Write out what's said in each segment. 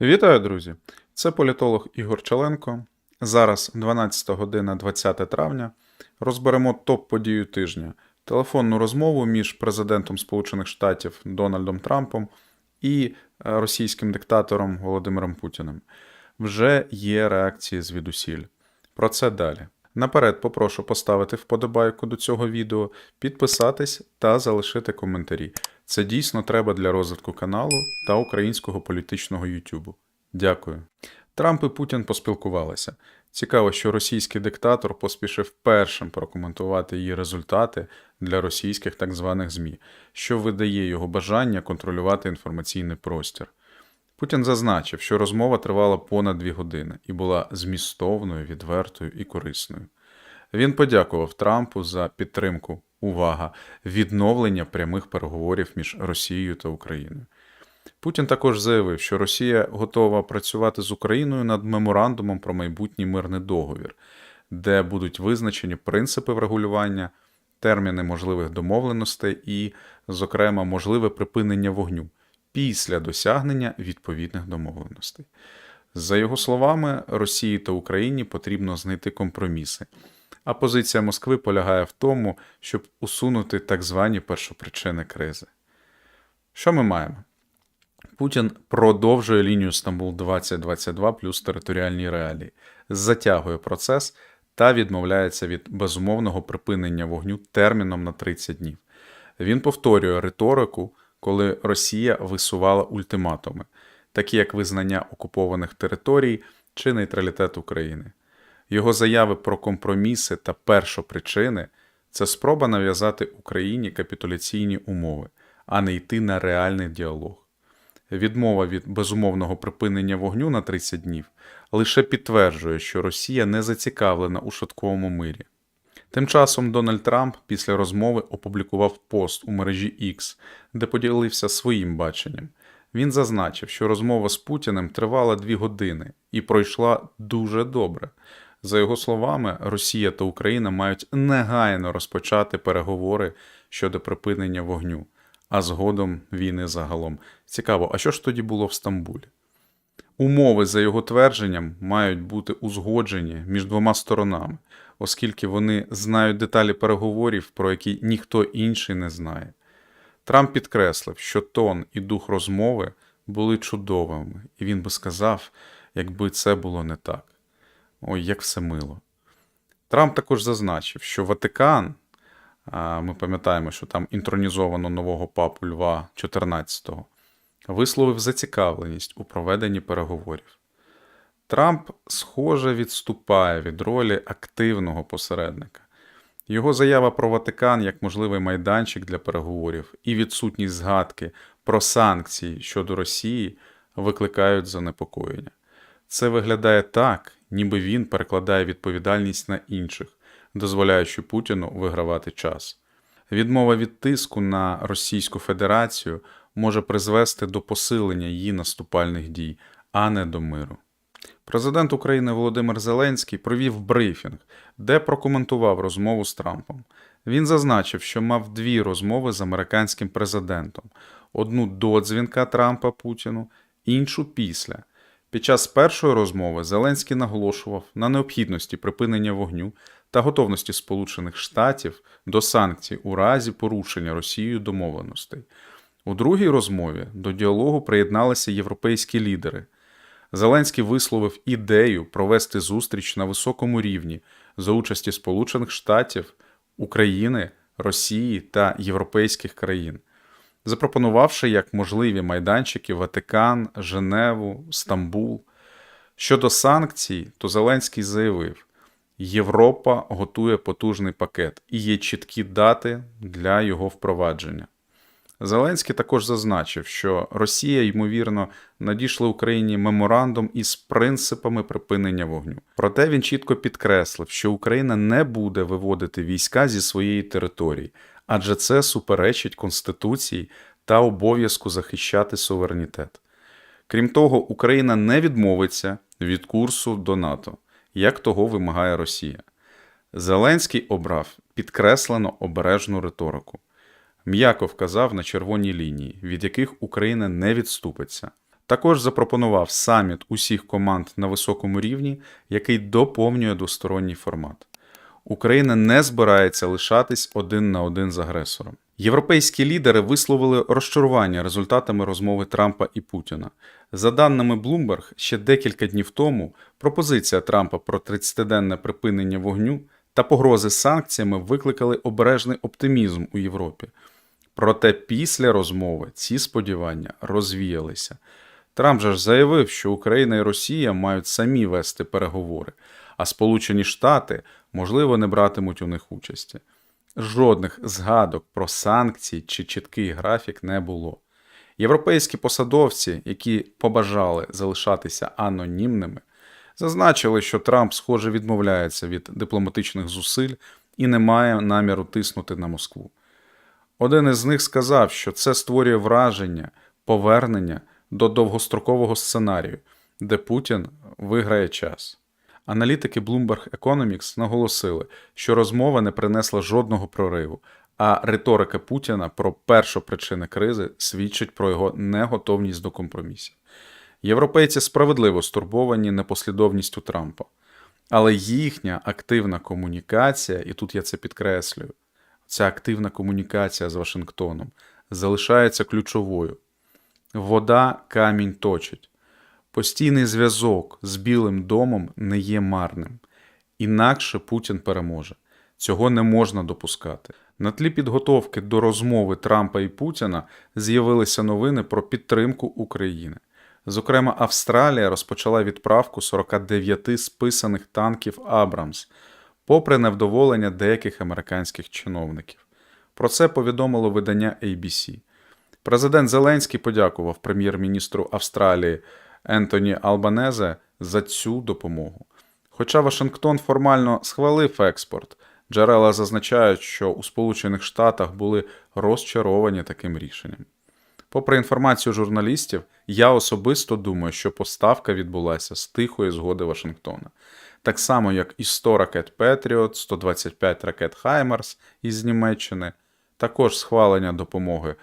Вітаю, друзі! Це політолог Ігор Чаленко. Зараз 12 година 20 травня. Розберемо топ-подію тижня: телефонну розмову між президентом Сполучених Штатів Дональдом Трампом і е, російським диктатором Володимиром Путіним. Вже є реакції звідусіль. Про це далі. Наперед попрошу поставити вподобайку до цього відео, підписатись та залишити коментарі. Це дійсно треба для розвитку каналу та українського політичного Ютубу. Дякую. Трамп і Путін поспілкувалися. Цікаво, що російський диктатор поспішив першим прокоментувати її результати для російських так званих ЗМІ, що видає його бажання контролювати інформаційний простір. Путін зазначив, що розмова тривала понад дві години і була змістовною, відвертою і корисною. Він подякував Трампу за підтримку, увага, відновлення прямих переговорів між Росією та Україною. Путін також заявив, що Росія готова працювати з Україною над меморандумом про майбутній мирний договір, де будуть визначені принципи врегулювання, терміни можливих домовленостей і, зокрема, можливе припинення вогню після досягнення відповідних домовленостей. За його словами, Росії та Україні потрібно знайти компроміси. А позиція Москви полягає в тому, щоб усунути так звані першопричини кризи. Що ми маємо? Путін продовжує лінію Стамбул 2022 плюс територіальні реалії, затягує процес та відмовляється від безумовного припинення вогню терміном на 30 днів. Він повторює риторику, коли Росія висувала ультиматуми, такі як визнання окупованих територій чи нейтралітет України. Його заяви про компроміси та першопричини це спроба нав'язати Україні капітуляційні умови, а не йти на реальний діалог. Відмова від безумовного припинення вогню на 30 днів лише підтверджує, що Росія не зацікавлена у швидкому мирі. Тим часом Дональд Трамп після розмови опублікував пост у мережі X, де поділився своїм баченням. Він зазначив, що розмова з Путіним тривала дві години і пройшла дуже добре. За його словами, Росія та Україна мають негайно розпочати переговори щодо припинення вогню, а згодом війни загалом. Цікаво, а що ж тоді було в Стамбулі? Умови, за його твердженням, мають бути узгоджені між двома сторонами, оскільки вони знають деталі переговорів, про які ніхто інший не знає. Трамп підкреслив, що тон і дух розмови були чудовими, і він би сказав, якби це було не так. Ой, як все мило. Трамп також зазначив, що Ватикан, ми пам'ятаємо, що там інтронізовано нового папу Льва XIV, висловив зацікавленість у проведенні переговорів. Трамп, схоже, відступає від ролі активного посередника. Його заява про Ватикан як можливий майданчик для переговорів і відсутність згадки про санкції щодо Росії викликають занепокоєння. Це виглядає так, ніби він перекладає відповідальність на інших, дозволяючи Путіну вигравати час. Відмова від тиску на Російську Федерацію може призвести до посилення її наступальних дій, а не до миру. Президент України Володимир Зеленський провів брифінг, де прокоментував розмову з Трампом. Він зазначив, що мав дві розмови з американським президентом: одну до дзвінка Трампа Путіну, іншу після. Під час першої розмови Зеленський наголошував на необхідності припинення вогню та готовності Сполучених Штатів до санкцій у разі порушення Росією домовленостей. У другій розмові до діалогу приєдналися європейські лідери. Зеленський висловив ідею провести зустріч на високому рівні за участі Сполучених Штатів, України, Росії та європейських країн, запропонувавши як можливі майданчики Ватикан, Женеву, Стамбул. Щодо санкцій, то Зеленський заявив: Європа готує потужний пакет і є чіткі дати для його впровадження. Зеленський також зазначив, що Росія, ймовірно, надійшла Україні меморандум із принципами припинення вогню. Проте він чітко підкреслив, що Україна не буде виводити війська зі своєї території, адже це суперечить Конституції та обов'язку захищати суверенітет. Крім того, Україна не відмовиться від курсу до НАТО, як того вимагає Росія. Зеленський обрав підкреслено обережну риторику м'яко вказав на червоні лінії, від яких Україна не відступиться. Також запропонував саміт усіх команд на високому рівні, який доповнює двосторонній формат. Україна не збирається лишатись один на один з агресором. Європейські лідери висловили розчарування результатами розмови Трампа і Путіна. За даними Bloomberg, ще декілька днів тому пропозиція Трампа про 30-денне припинення вогню та погрози санкціями викликали обережний оптимізм у Європі. Проте після розмови ці сподівання розвіялися. Трамп же ж заявив, що Україна і Росія мають самі вести переговори, а Сполучені Штати, можливо, не братимуть у них участі. Жодних згадок про санкції чи чіткий графік не було. Європейські посадовці, які побажали залишатися анонімними, зазначили, що Трамп, схоже, відмовляється від дипломатичних зусиль і не має наміру тиснути на Москву. Один із них сказав, що це створює враження повернення до довгострокового сценарію, де Путін виграє час. Аналітики Bloomberg Economics наголосили, що розмова не принесла жодного прориву, а риторика Путіна про першопричини кризи свідчить про його неготовність до компромісів. Європейці справедливо стурбовані непослідовністю Трампа, але їхня активна комунікація, і тут я це підкреслюю, ця активна комунікація з Вашингтоном залишається ключовою. Вода камінь точить. Постійний зв'язок з Білим домом не є марним. Інакше Путін переможе. Цього не можна допускати. На тлі підготовки до розмови Трампа і Путіна з'явилися новини про підтримку України. Зокрема, Австралія розпочала відправку 49 списаних танків Абрамс, попри невдоволення деяких американських чиновників. Про це повідомило видання ABC. Президент Зеленський подякував прем'єр-міністру Австралії Ентоні Албанезе за цю допомогу. Хоча Вашингтон формально схвалив експорт, джерела зазначають, що у Сполучених Штатах були розчаровані таким рішенням. Попри інформацію журналістів, я особисто думаю, що поставка відбулася з тихої згоди Вашингтона. Так само, як і 100 ракет Петріот, 125 ракет Хаймарс із Німеччини, також схвалення допомоги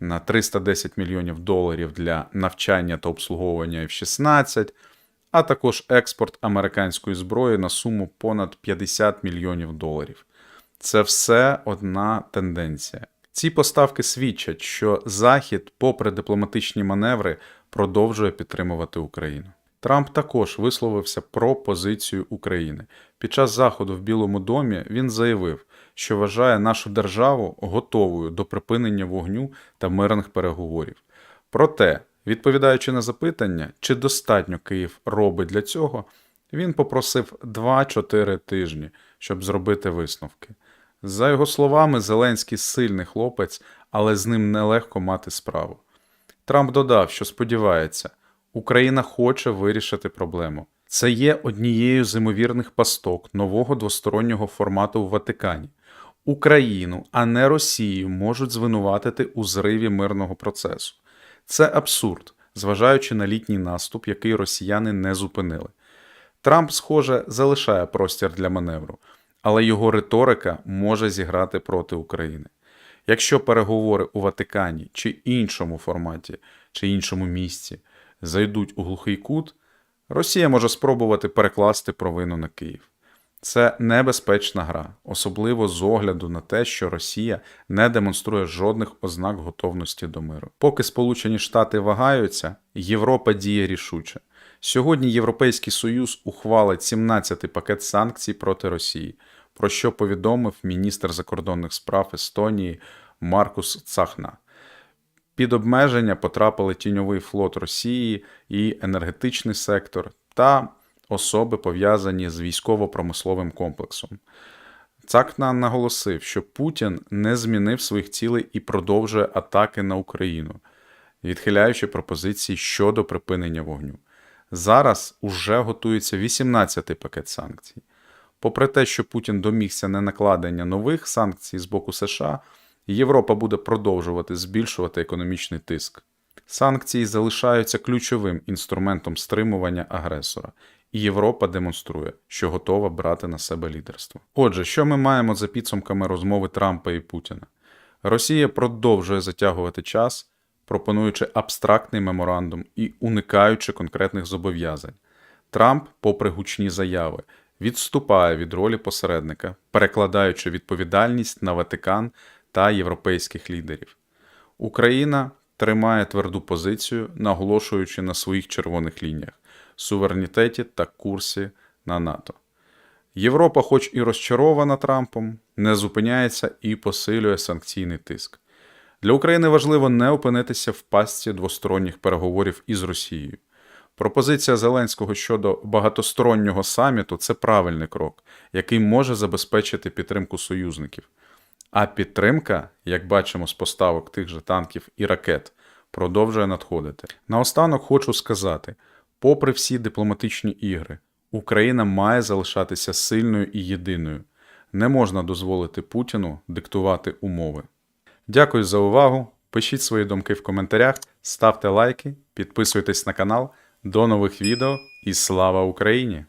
на 310 мільйонів доларів для навчання та обслуговування F-16, а також експорт американської зброї на суму понад 50 мільйонів доларів. Це все одна тенденція. Ці поставки свідчать, що Захід, попри дипломатичні маневри, продовжує підтримувати Україну. Трамп також висловився про позицію України. Під час заходу в Білому домі він заявив, що вважає нашу державу готовою до припинення вогню та мирних переговорів. Проте, відповідаючи на запитання, чи достатньо Київ робить для цього, він попросив 2-4 тижні, щоб зробити висновки. За його словами, Зеленський сильний хлопець, але з ним нелегко мати справу. Трамп додав, що сподівається, Україна хоче вирішити проблему. Це є однією з ймовірних пасток нового двостороннього формату в Ватикані. Україну, а не Росію, можуть звинуватити у зриві мирного процесу. Це абсурд, зважаючи на літній наступ, який росіяни не зупинили. Трамп, схоже, залишає простір для маневру, але його риторика може зіграти проти України. Якщо переговори у Ватикані чи іншому форматі, чи іншому місці зайдуть у глухий кут, Росія може спробувати перекласти провину на Київ. Це небезпечна гра, особливо з огляду на те, що Росія не демонструє жодних ознак готовності до миру. Поки Сполучені Штати вагаються, Європа діє рішуче. Сьогодні Європейський Союз ухвалить 17-й пакет санкцій проти Росії, про що повідомив міністр закордонних справ Естонії Маркус Цахна. Під обмеження потрапили тіньовий флот Росії і енергетичний сектор та особи, пов'язані з військово-промисловим комплексом. Цакна наголосив, що Путін не змінив своїх цілей і продовжує атаки на Україну, відхиляючи пропозиції щодо припинення вогню. Зараз уже готується 18-й пакет санкцій. Попри те, що Путін домігся не накладення нових санкцій з боку США, Європа буде продовжувати збільшувати економічний тиск. Санкції залишаються ключовим інструментом стримування агресора, і Європа демонструє, що готова брати на себе лідерство. Отже, що ми маємо за підсумками розмови Трампа і Путіна? Росія продовжує затягувати час, пропонуючи абстрактний меморандум і уникаючи конкретних зобов'язань. Трамп, попри гучні заяви, відступає від ролі посередника, перекладаючи відповідальність на Ватикан та європейських лідерів. Україна тримає тверду позицію, наголошуючи на своїх червоних лініях суверенітеті та курсі на НАТО. Європа, хоч і розчарована Трампом, не зупиняється і посилює санкційний тиск. Для України важливо не опинитися в пастці двосторонніх переговорів із Росією. Пропозиція Зеленського щодо багатостороннього саміту це правильний крок, який може забезпечити підтримку союзників. А підтримка, як бачимо з поставок тих же танків і ракет, продовжує надходити. Наостанок хочу сказати: попри всі дипломатичні ігри, Україна має залишатися сильною і єдиною. Не можна дозволити Путіну диктувати умови. Дякую за увагу. Пишіть свої думки в коментарях, ставте лайки, підписуйтесь на канал. До нових відео і слава Україні!